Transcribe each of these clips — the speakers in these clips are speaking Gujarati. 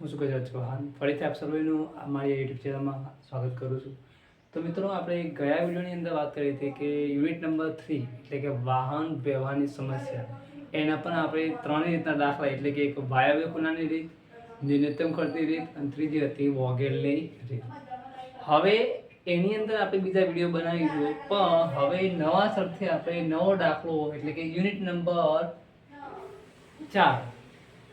હું શું કહી ચૌહાણ ફરીથી આપ સર્વેનું મારી યુટ્યુબ ચેનલમાં સ્વાગત કરું છું. તો મિત્રો, આપણે ગયા વિડીયોની અંદર વાત કરી હતી કે યુનિટ નંબર થ્રી એટલે કે વાહન વ્યવહારની સમસ્યા. એના પણ આપણે ત્રણ રીતના દાખલા, એટલે કે એક વાયવ્ય ખૂણાની રીત, ન્યૂનતમ ખર્ચની રીત અને ત્રીજી હતી વોગેલની રીત. હવે એની અંદર આપણે બીજા વીડિયો બનાવીશું, પણ હવે નવા સરથી આપણે નવો દાખલો, એટલે કે યુનિટ નંબર ચાર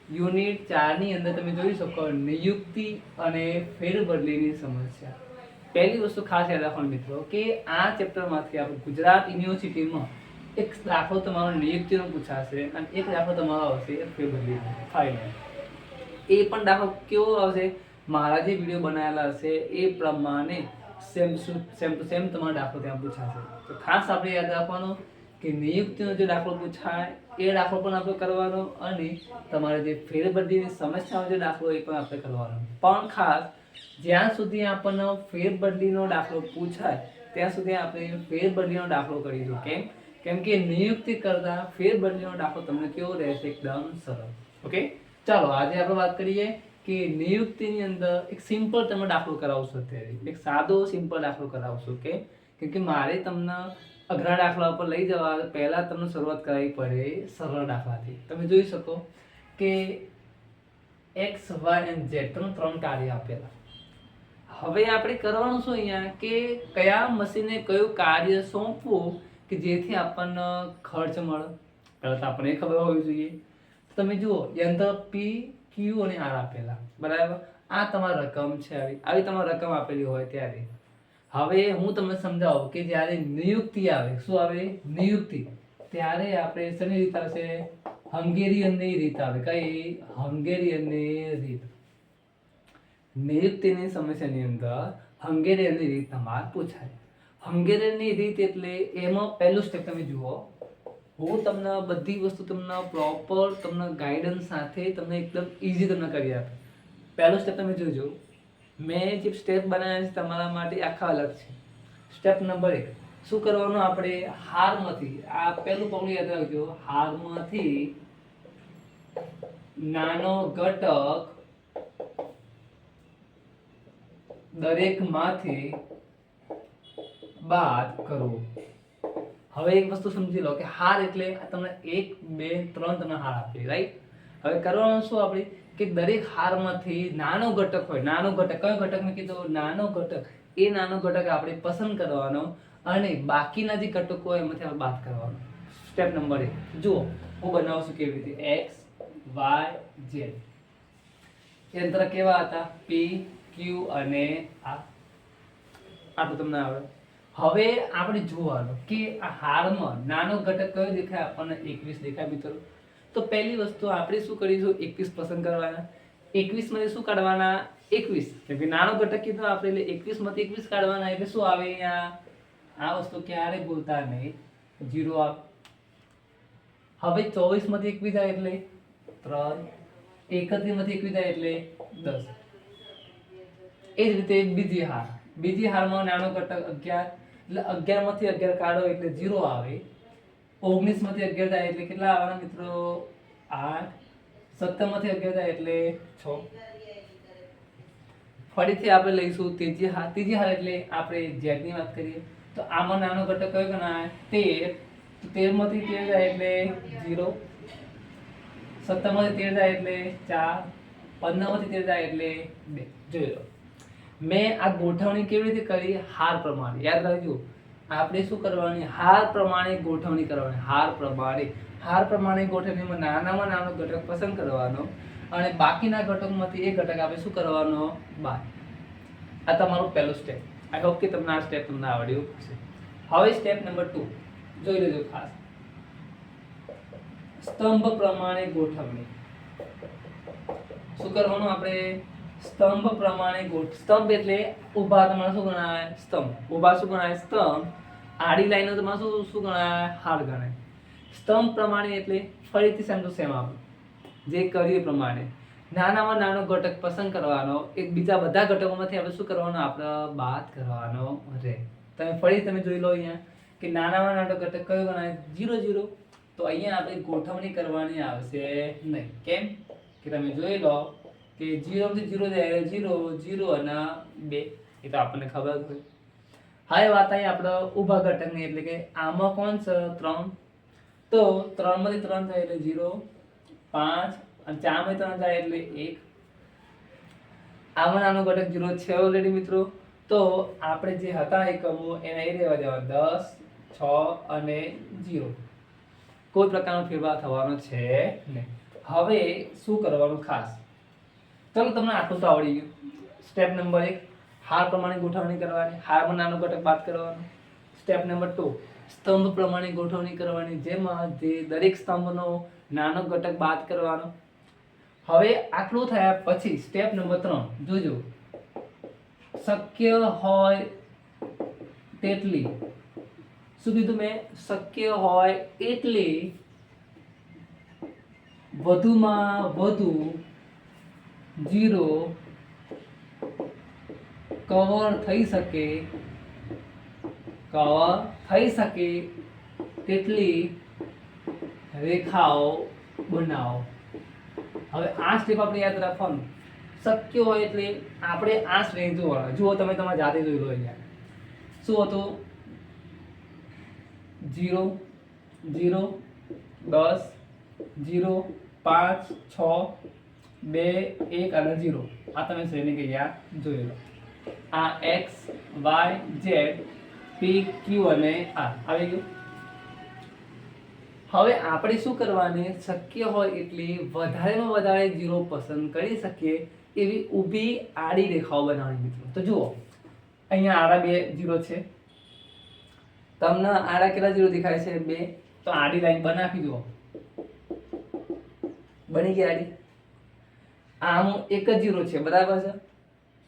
યુનિટ ચારની અંદર તમે જોઈ શકો નિયુક્તિ અને ફેરબદલીની સમસ્યા. પહેલી વસ્તુ ખાસ યાદ રાખવાનું મિત્રો કે આ ચેપ્ટરમાંથી આપણે ગુજરાત યુનિવર્સિટીમાં એક દાખલો તમારો નિયુક્તિનો પૂછાશે અને એક દાખલો તમારો આવશે ફેરબદલી ફાઇનલ એ પણ દાખલો કેવો આવશે? મારા જે વીડિયો બનાવેલા હશે એ પ્રમાણે સેમ સેમ ટુ સેમ તમારો દાખલો ત્યાં પૂછાશે. તો ખાસ આપણે યાદ રાખવાનું કે નિયુક્તિનો જે દાખલો પૂછાય એ દાખલો પણ આપણે કરવાનો અને તમારે જે ફેરબદલીની સમસ્યાનો જે દાખલો એ પણ આપણે કરવાનો. પણ ખાસ, જ્યાં સુધી આપણને ફેરબદલીનો દાખલો પૂછાય, ત્યાં સુધી આપણે ફેરબદલીનો દાખલો કરીશું. કેમ? કેમ કે નિયુક્તિ કરતાં ફેરબદલીનો દાખલો તમને કેવો રહેશે? એકદમ સરળ. ઓકે? ચાલો, આજે આપણે વાત કરીએ કે નિયુક્તિની અંદર એક સિમ્પલ તમે દાખલો કરાવશો અત્યારે. એક સાદો, સિમ્પલ દાખલો કરાવશો. કે કેમ કે મારે તમને અઘરા દાખલા ઉપર લઈ જવા, પહેલાં તમને શરૂઆત કરાવવી પડે સરળ દાખલાથી. તમે જોઈ શકો કે એક્સ, વાય એન્ડ ઝેડ ત્રણ ત્રણ કાર્ય આપેલા. હવે આપણે કરવાનું શું અહીંયા? કે કયા મશીને કયું કાર્ય સોંપવું કે જેથી આપણને ખર્ચ મળે? પહેલાં તો આપણને ખબર હોવી જોઈએ. તમે જુઓ યંત્ર પી ક્યુ અને આર આપેલા. બરાબર? આ તમારી રકમ છે આવી. આવી તમારી રકમ આપેલી હોય ત્યારે. હવે હું તમને સમજાવું કે જ્યારે નિયુક્તિ આવે, શું આવે? નિયુક્તિ. ત્યારે આપણે શેની રીત આવશે હંગેરિયનની રીત આવે. કઈ? હંગેરિયનની રીત. નિયુક્તિની સમસ્યાની અંદર હંગેરિયનની રીત તમારે પૂછાય. હંગેરિયનની રીત એટલે એમાં પહેલું સ્ટેપ તમે જુઓ. હું તમને બધી વસ્તુ તમને પ્રોપર તમને ગાઈડન્સ સાથે તમને એકદમ ઇઝી તમને કરી આપે પહેલો સ્ટેપ તમે જોજો. મેં જે સ્ટેપ બનાવ્યા છે તમારા માટે આખા અલગ છે. સ્ટેપ નંબર એક, શું કરવાનું આપણે હારમાંથી, આ પહેલું પગલું યાદ રાખજો, હારમાંથી નાનો ઘટક દરેકમાંથી બાદ કરવો હવે એક વસ્તુ સમજી લો કે હાર એટલે તમને એક, બે, ત્રણ તમને હાર આપી રાઈટ હવે કરવાનું શું આપણે? કે દરેક હારમાંથી નાનો ઘટક હોય, નાનો ઘટક, કયો ઘટક મેં કીધું? નાનો ઘટક. એ નાનો ઘટક આપણે પસંદ કરવાનો અને બાકીના જે ઘટકો હોય એમાંથી આપણે બાદ કરવાનો. સ્ટેપ નંબર એક. જુઓ, હું બનાવું છું કેવી રીતે? એક્સ વાય ઝેડ યંત્ર કેવા હતા? પી ક્યુ અને આ. આટલું તમને આવડે હવે આપણે જોવાનું કે આ હારમાં નાનો ઘટક કયો દેખાય? આપણને એકવીસ દેખાય, મિત્રો. તો પહેલી વસ્તુ આપણે શું કરીશું? એકવીસ પસંદ કરવાના. એકવીસમાંથી શું કાઢવાના? એકવીસ. કેમ કે નાનો ઘટક કીધો આપણે, એટલે એકવીસમાંથી એકવીસ કાઢવાના, એટલે શું આવે અહીંયા? આ વસ્તુ ક્યારે બોલતા નહીં. જીરો આપ. હવે ચોવીસમાંથી એકવીસ આવે એટલે ત્રણ. એકત્રીસમાંથી એકવીસ આવે એટલે દસ. એ જ રીતે બીજી હાર. બીજી હારમાં નાનો ઘટક અગિયાર. એટલે અગિયારમાંથી અગિયાર કાઢો એટલે જીરો આવે. ઓગણીસમાંથી અગિયાર થાય એટલે કેટલા આવવાના મિત્રો? આઠ. સત્તરમાંથી અગિયાર થાય એટલે છ. ફરીથી આપણે લઈશું ત્રીજી હાર. ત્રીજી હાર એટલે આપણે ઝેડની વાત કરીએ, તો આમાં નાનો ઘટક કયો ગણાય? તેર. તેરમાંથી તેર જાય એટલે ઝીરો. સત્તરમાંથી તેર જાય એટલે ચાર. પંદરમાંથી તેર જાય એટલે બે. જોઈ લો. મેં આ ગોઠવણી કેવી રીતે કરી? હાર પ્રમાણે. યાદ રાખજો. આપણે શું કરવાની? હાર પ્રમાણે ગોઠવણી કરવાની. હાર પ્રમાણે. હાર પ્રમાણે ગોઠવણીમાં નાનામાં નાનો ઘટક પસંદ કરવાનો અને બાકીના ઘટકમાંથી એ ઘટક આપણે શું કરવાનો? બાદ આ તમારું પહેલું સ્ટેપ આઈ હોપ કે તમને આ સ્ટેપ તમને આવડ્યું હશે. હવે સ્ટેપ નંબર ટુ જોઈ લેજો ખાસ. સ્તંભ પ્રમાણે ગોઠવણી. શું કરવાનું આપણે? સ્તંભ પ્રમાણે ગોઠ સ્તંભ એટલે ઊભા તમારે શું ગણાય સ્તંભ. ઊભા શું ગણાય? સ્તંભ. આડી લાઈનો તમારે શું શું ગણાય? હાર ગણાય. સ્તંભ પ્રમાણે એટલે ફરીથી સેમ ટુ સેમ આપણે. જે કર્યું એ પ્રમાણે. નાનામાં નાનો ઘટક પસંદ કરવાનો એક બીજા બધા ઘટકોમાંથી આપણે શું કરવાનો? આપણે બાદ કરવાનો રહે. તમે ફરી તમે જોઈ લો અહીંયા કે નાનામાં નાનો ઘટક કયો ગણાય? જીરો જીરો તો અહીંયા આપણે ગોઠવણી કરવાની આવશે નહીં. કેમ? કે તમે જોઈ લો કે જીરોથી જીરો જાય જીરો જીરો અને બે. એ તો આપણને ખબર હોય. હવે વાત આવી આપણે ઊભા ઘટકની એટલે કે આમાં કોણ છે? ત્રણ. તો ત્રણમાંથી ત્રણ થાય એટલે જીરો, પાંચ અને ચારમાંથી ત્રણ થાય એટલે એક. આમાં નાનો ઘટક જીરો છે ઓલરેડી મિત્રો. તો આપણે જે હતા એકમો એને એ રહેવા દેવા. દસ, છ અને જીરો. કોઈ પ્રકારનો ફેરફાર થવાનો છે નહીં. હવે શું કરવાનું ખાસ? ચલો તમને આટલું તો આવડી ગયું. સ્ટેપ નંબર એક, હાર પ્રમાણે ગોઠવણી કરવાની. હારમાં નાનો ઘટક બાદ કરવાનો. સ્ટેપ નંબર ટુ સ્તંભ પ્રમાણે ગોઠવણી કરવાની. જેમાં જે દરેક સ્તંભનો નાનો ઘટક બાદ કરવાનો. હવે આટલું થયા પછી સ્ટેપ નંબર ત્રણ, જોજો. શક્ય હોય તેટલી. શું કીધું મેં? શક્ય હોય એટલી. વધુમાં વધુ જીરો કવર થઈ શકે કવર થઈ શકે તેટલી રેખાઓ બનાવો. હવે આ સ્ટેપ આપણે યાદ રાખવાનું. શક્ય હોય એટલે આપણે આ શ્રેણી જોવાના. જુઓ, તમે તમારા જાતે જોઈ લો અહીંયા. શું હતું? જીરો જીરો, દસ, જીરો, પાંચ, છ બે એક અને ઝીરો આ તમે શ્રેણી કે યાદ જોઈ લો. આ X, Y, Z, P, Q અને આર. આવી ગયું? હવે આપણે શું કરવાની? શક્ય હોય એટલી વધારેમાં વધારે જીરો પસંદ કરી શકીએ એવી ઊભી આડી રેખાઓ બનાવવાની મિત્રો. તો જુઓ, અહીંયા આડા બે જીરો છે. તમને આડા કેટલા જીરો દેખાય છે? બે. તો આડી લાઈન બનાવી જુઓ. બની ગઈ આડી? આમ એક જ જીરો છે, બરાબર છે?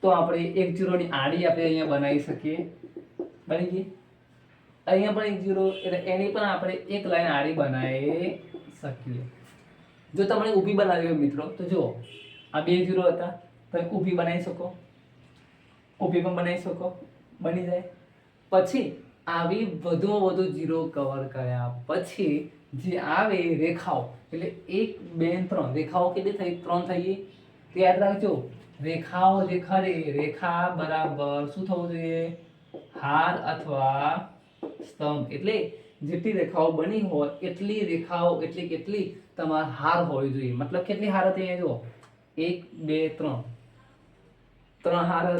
તો આપણે એક જીરોની આડી આપણે અહીંયા બનાવી શકીએ. બની ગઈ? અહીંયા પણ એક જીરો, એટલે એની પણ આપણે એક લાઈન આડી બનાવી શકીએ. જો તમને ઊભી બનાવી હોય મિત્રો, તો જુઓ, આ બે જીરો હતા, તમે ઊભી બનાવી શકો. ઊભી પણ બનાવી શકો. બની જાય. પછી આવી વધુમાં વધુ જીરો કવર કર્યા પછી જે આવે રેખાઓ, એટલે એક, બે, ત્રણ, રેખાઓ કેટલી થઈ, ત્રણ થઈ ગઈ. તે યાદ રાખજો. રેખાઓ જે ખરી રેખા બરાબર શું થવું જોઈએ? હાર અથવા સ્તંભ. એટલે જેટલી રેખાઓ બની હોય, એટલી રેખાઓ એટલી કેટલી તમારે હાર હોવી જોઈએ. મતલબ કેટલી હાર હતી અહીંયા જુઓ. એક, બે, ત્રણ. ત્રણ હાર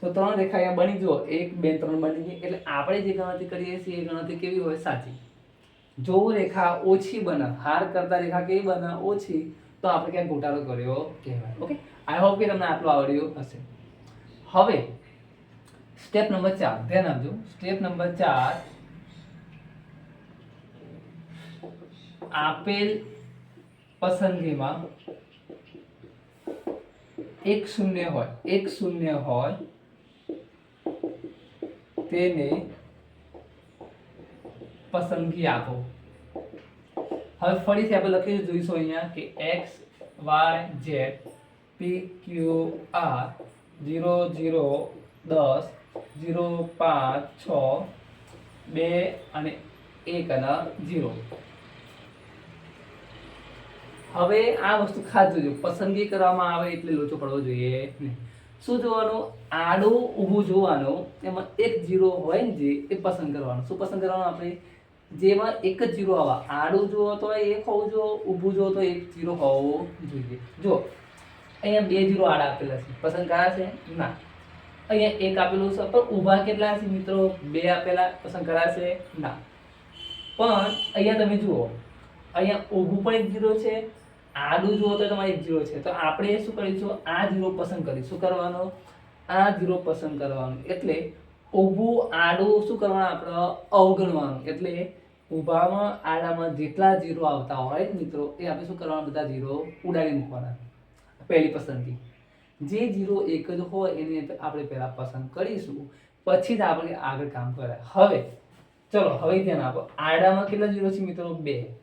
તો ત્રણ રેખા અહીંયા બની જુઓ. એક, બે, ત્રણ બની ગઈ એટલે આપણે જે ગણતરી કરીએ છીએ, એ ગણતરી કેવી હોય? સાચી. જો રેખા ઓછી બને, હાર કરતા રેખા કેવી બને? ઓછી. તો આપણે ક્યાંક ઘોટાળો કર્યો કહેવાય. ઓકે આઈ હોપ કે તમને આટલું આવડ્યું હશે. હવે સ્ટેપ નંબર ચાર. ધ્યાન આપજો. સ્ટેપ નંબર ચાર. આપેલ પસંદગીમાં એક શૂન્ય હોય. એક શૂન્ય હોય તેને પસંદગી આપો. હવે ફરીથી આપણે લખી જોઈશું અહીંયા કે X Y Z P Q R zero zero દસ ઝીરો પાંચ, છ, બે અને એક અને જીરો હવે આ વસ્તુ ખાસ જોજો. પસંદગી કરવામાં આવે એટલે લોચો પડવો જોઈએ નહીં. શું જોવાનું? આડું ઊભું જોવાનું. એમાં એક જીરો હોય ને જે એ પસંદ કરવાનું. શું પસંદ કરવાનું આપણે? જેમાં એક જ જીરો આવા. આડું જુઓ તો એક હોવું જો ઊભું જુઓ તો એક જીરો હોવો જોઈએ. જો, અહીંયા બે જીરો આડા આપેલા છે. પસંદ કર્યા છે? ના. અહીંયા એક આપેલું છે, પણ ઊભા કેટલા છે મિત્રો? બે આપેલા. પસંદ કર્યા છે? ના. પણ અહીંયા તમે જુઓ, અહીંયા ઊભું પણ એક જીરો છે, આડું જુઓ તો તમારે એક જીરો છે. તો આપણે શું કરીશું? આ જીરો પસંદ કરીશું કરવાનો? આ જીરો પસંદ કરવાનો. એટલે ઊભું, આડું શું કરવાનું? આપણે અવગણવાનું. એટલે ઊભામાં આડામાં જેટલા જીરો આવતા હોય મિત્રો, એ આપણે શું કરવાના? બધા જીરો ઉડાડી મૂકવાના. પહેલી પસંદગી. જે જીરો એક જ હોય, એને આપણે પહેલાં પસંદ કરીશું, પછી જ આપણે આગળ કામ કરાય હવે, ચલો, હવે ધ્યાન આપો. આડામાં કેટલા જીરો છે મિત્રો? બે.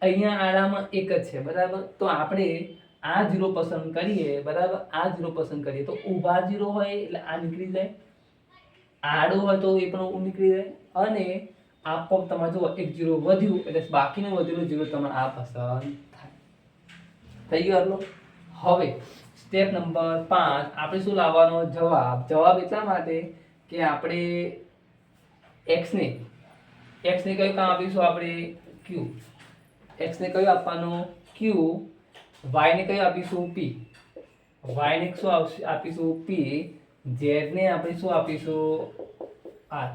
અહીંયા આડામાં એક જ છે, બરાબર? તો આપણે આ જીરો પસંદ કરીએ, બરાબર? આ જીરો પસંદ કરીએ. તો ઊભા જીરો હોય એટલે આ નીકળી જાય. આડો હોય તો એ પણ નીકળી જાય. અને આપોઆપ તમારે જો એક જીરો વધ્યું એટલે બાકીને વધેલું જીરો તમારે આ પસંદ થાય. થઈ ગયો આટલો? હવે સ્ટેપ નંબર પાંચ, આપણે શું લાવવાનો? જવાબ. જવાબ એટલા માટે કે આપણે એક્સને એક્સને કયું કામ આપીશું આપણે? ક્યુ એક્સને કયું આપવાનું? ક્યુ વાયને કયું આપીશું? પી વાયને શું આપીશું? પી ઝેડને આપણે શું આપીશું? આર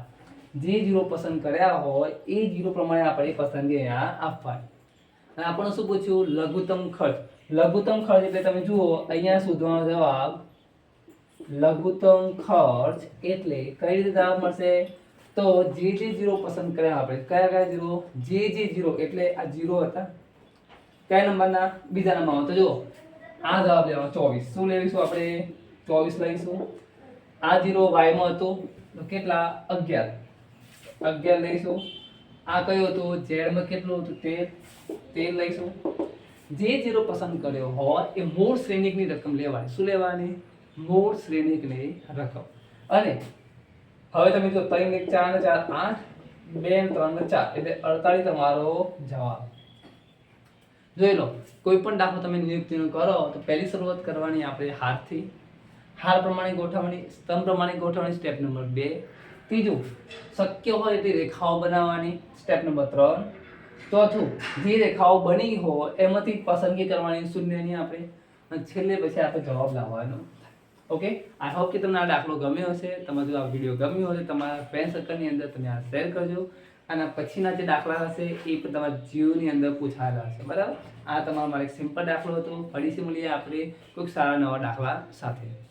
જે જીરો પસંદ કર્યા હોય, એ જીરો પ્રમાણે આપણે પસંદગી અહીંયા આપવાની. અને આપણને શું પૂછ્યું? લઘુત્તમ ખર્ચ. લઘુત્તમ ખર્ચ એટલે તમે જુઓ, અહીંયા શોધવાનો જવાબ, લઘુત્તમ ખર્ચ એટલે કઈ રીતે જવાબ મળશે? તો જે જે જીરો પસંદ કર્યા આપણે, કયા કયા જીરો? જે જે જીરો, એટલે આ જીરો હતા. કયા નંબરના? બીજા નંબરમાં. તો જુઓ, આ જવાબ લેવાનો, ચોવીસ. શું લેવીશું આપણે? ચોવીસ લઈશું. આ જીરો વાયમાં હતું, તો કેટલા? અગિયાર. અગિયાર લઈશું. આ કયું હતું? ઝેડમાં કેટલું હતું? તેર. તેર લઈશું. જે જીરો પસંદ કર્યો હોય એ મૂળ શ્રેણિકની રકમ લેવાની. શું લેવાની? મૂળ શ્રેણીકની રકમ. અને હવે તમે જો ત્રણ એક ચાર ને ચાર આઠ, બે ત્રણ ને ચાર, એટલે અડતાલીસ તમારો જવાબ. જોઈ લો, કોઈ પણ દાખલો તમે નિયુક્તિનો કરો, તો પહેલી શરૂઆત કરવાની આપણે હારથી. હાર પ્રમાણે ગોઠવણી, સ્તંભ પ્રમાણે ગોઠવણી, સ્ટેપ નંબર બે. ત્રીજું, શક્ય હોય એટલી રેખાઓ બનાવવાની. સ્ટેપ નંબર ત્રણ. ચોથું, જે રેખાઓ બની હોય એમાંથી પસંદગી કરવાની શૂન્યની આપણે. અને છેલ્લે પછી આપણે જવાબ લાવવાનો. ઓકે આઈ હોપ કે તમને આ દાખલો ગમ્યો હશે. તમારું આ વીડિયો ગમ્યો હશે તમારા ફ્રેન્ડ સર્કલની અંદર તમે આ શેર કરજો. અને પછીના જે દાખલા હશે એ પણ તમારા જીવની અંદર પૂછાયેલા હશે. બરાબર? આ તમારો મારો એક સિમ્પલ દાખલો હતો. ફરીથી મળીએ આપણે કોઈક સારા નવા દાખલા સાથે.